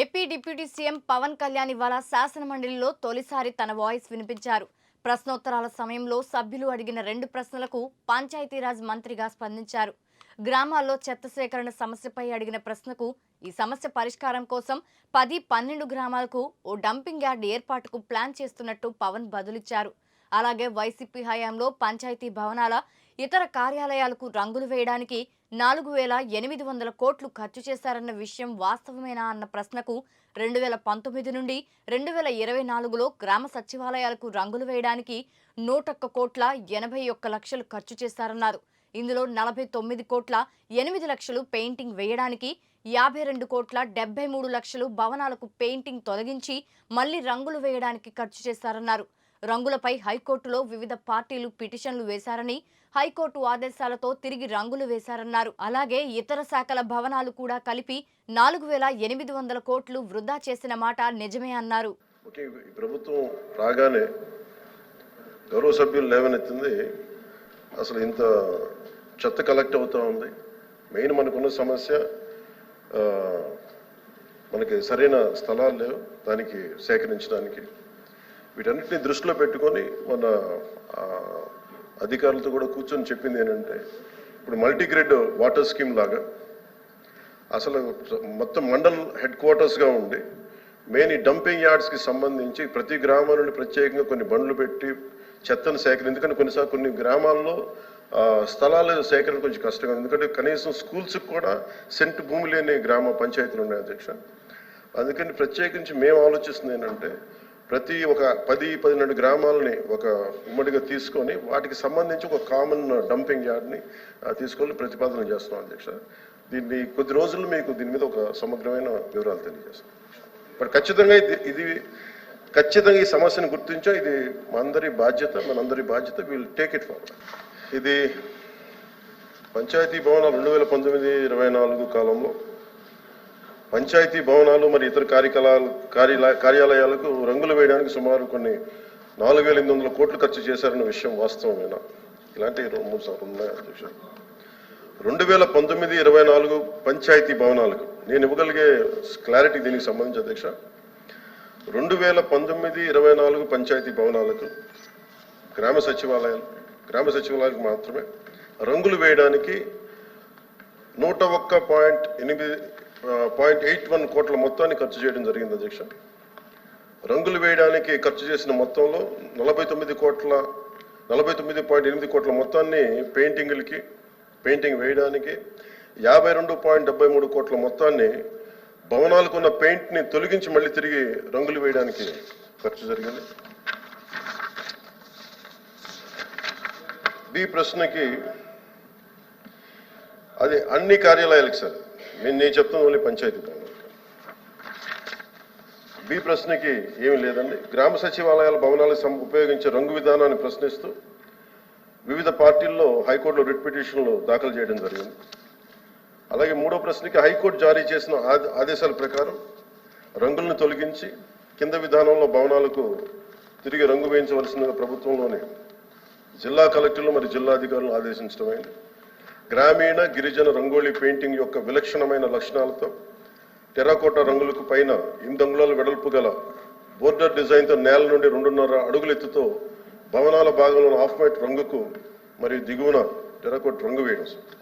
AP deputy CM Pawan Kalyan ఇవాళ శాసనమండలిలో తొలిసారి తన వాయిస్ వినిపించారు. ప్రశ్నోత్తరాల సమయంలో సభ్యులు అడిగిన రెండు ప్రశ్నలకు పంచాయతీరాజ్ మంత్రిగా స్పందించారు. గ్రామాల్లో చెత్త సేకరణ సమస్యపై అడిగిన ప్రశ్నకు ఈ సమస్య పరిష్కారం కోసం పది పన్నెండు గ్రామాలకు ఓ డంపింగ్ యార్డ్ ఏర్పాటుకు ప్లాన్ చేస్తున్నట్టు పవన్ బదులిచ్చారు. అలాగే వైసీపీ హయాంలో పంచాయతీ భవనాల ఇతర కార్యాలయాలకు రంగులు వేయడానికి నాలుగు వేల ఎనిమిది వందల కోట్లు ఖర్చు చేశారన్న విషయం వాస్తవమేనా అన్న ప్రశ్నకు రెండు వేల పంతొమ్మిది నుండి రెండు వేల ఇరవై నాలుగులో గ్రామ సచివాలయాలకు రంగులు వేయడానికి నూటొక్క కోట్ల ఎనభై ఒక్క లక్షలు ఖర్చు చేశారన్నారు. ఇందులో నలభై తొమ్మిది కోట్ల ఎనిమిది లక్షలు పెయింటింగ్ వేయడానికి యాభై రెండు కోట్ల డెబ్బై మూడు లక్షలు భవనాలకు పెయింటింగ్ తొలగించి మళ్ళీ రంగులు వేయడానికి ఖర్చు చేశారన్నారు. రంగులపై హైకోర్టులో వివిధ పార్టీలు పిటిషన్లు వేశారని హైకోర్టు ఆదేశాలతో తిరిగి రంగులు వేశారన్నారు. అలాగే ఇతర శాఖల భవనాలు కూడా కలిపి నాలుగు వేల ఎనిమిది వందల కోట్లు వృధా చేసిన మాట నిజమే అన్నారు. ప్రభుత్వం రాగానే గౌరవ సభ్యులు లేవనెత్తింది. అసలు ఇంత చెత్త కలెక్ట్ అవుతా ఉంది. మెయిన్ మనకున్న సమస్య మనకి సరైన స్థలాలు లేవు. దానికి సేకరించడానికి వీటన్నిటిని దృష్టిలో పెట్టుకొని మన అధికారులతో కూడా కూర్చొని చెప్పింది ఏంటంటే ఇప్పుడు మల్టీగ్రేడ్ వాటర్ స్కీమ్ లాగా అసలు మొత్తం మండల్ హెడ్ క్వార్టర్స్గా ఉండి మెయిన్ ఈ డంపింగ్ యార్డ్స్కి సంబంధించి ప్రతి గ్రామం నుండి ప్రత్యేకంగా కొన్ని బండ్లు పెట్టి చెత్తను సేకరణ ఎందుకంటే కొన్నిసార్లు కొన్ని గ్రామాల్లో స్థలాల సేకరణ కొంచెం కష్టంగా ఉంది. ఎందుకంటే కనీసం స్కూల్స్కి కూడా సెంట్ భూమి లేని గ్రామ పంచాయతీలు ఉన్నాయి అధ్యక్ష అందుకని ప్రత్యేకించి మేము ఆలోచిస్తుంది ఏంటంటే ప్రతి ఒక పది పదిహేను గ్రామాలని ఒక ఉమ్మడిగా తీసుకొని వాటికి సంబంధించి ఒక కామన్ డంపింగ్ యార్డ్ని తీసుకొని ప్రతిపాదన చేస్తున్నాం అధ్యక్ష. దీన్ని కొద్ది రోజులు మీకు దీని మీద ఒక సమగ్రమైన వివరాలు తెలియజేస్తాం. బట్ ఖచ్చితంగా ఇది ఇది ఖచ్చితంగా ఈ సమస్యను గుర్తించాం ఇది మనందరి బాధ్యత మనందరి బాధ్యత వీల్ టేక్ ఇట్ ఫార్వర్డ్ ఇది పంచాయతీ భవనాలు రెండు వేల పంతొమ్మిది ఇరవై నాలుగు కాలంలో పంచాయతీ భవనాలు మరియు ఇతర కార్యకలాలు కార్యాలయ కార్యాలయాలకు రంగులు వేయడానికి సుమారు కొన్ని నాలుగు వేల ఎనిమిది వందల కోట్లు ఖర్చు చేశారన్న విషయం వాస్తవమేనా? ఇలాంటి మూడు సార్లు ఉన్నాయి అధ్యక్ష రెండు వేల పంతొమ్మిది ఇరవై నాలుగు పంచాయతీ భవనాలకు నేను ఇవ్వగలిగే క్లారిటీ దీనికి సంబంధించి అధ్యక్ష. రెండు వేల పంతొమ్మిది ఇరవై నాలుగు పంచాయతీ భవనాలకు గ్రామ సచివాలయాలు గ్రామ సచివాలయాలకు మాత్రమే రంగులు వేయడానికి నూట ఒక్క పాయింట్ ఎనిమిది పాయింట్ ఎయిట్ వన్ కోట్ల మొత్తాన్ని ఖర్చు చేయడం జరిగింది అధ్యక్ష. రంగులు వేయడానికి ఖర్చు చేసిన మొత్తంలో నలభై తొమ్మిది కోట్ల నలభై తొమ్మిది పాయింట్ ఎనిమిది కోట్ల మొత్తాన్ని పెయింటింగ్లకి పెయింటింగ్ వేయడానికి యాభై రెండు పాయింట్ డెబ్బై మూడు కోట్ల మొత్తాన్ని భవనాలకు ఉన్న పెయింట్ని తొలగించి మళ్ళీ తిరిగి రంగులు వేయడానికి ఖర్చు జరిగింది. బి ప్రశ్నకి అది అన్ని కార్యాలయాలకు సార్. నేను నేను చెప్తున్న ఓన్లీ పంచాయతీ భవనాలకు. బి ప్రశ్నకి ఏమీ లేదండి. గ్రామ సచివాలయాల భవనాలకు ఉపయోగించే రంగు విధానాన్ని ప్రశ్నిస్తూ వివిధ పార్టీల్లో హైకోర్టులో రిట్ పిటిషన్లు దాఖలు చేయడం జరిగింది. అలాగే మూడో ప్రశ్నకి హైకోర్టు జారీ చేసిన ఆదేశాల ప్రకారం రంగులను తొలగించి కింద విధానంలో భవనాలకు తిరిగి రంగు వేయించవలసిన ప్రభుత్వంలోనే జిల్లా కలెక్టర్లు మరియు జిల్లా అధికారులను ఆదేశించడమైంది. గ్రామీణ గిరిజన రంగోళీ పెయింటింగ్ యొక్క విలక్షణమైన లక్షణాలతో టెరాకోటా రంగులకు పైన ఎనిమిది అంగుళాల వెడల్పు గల బోర్డర్ డిజైన్తో నేల నుండి రెండున్నర అడుగుల ఎత్తుతో భవనాల భాగంలో ఆఫ్ వైట్ రంగుకు మరియు దిగువన టెరాకోట్ రంగు వేయడం.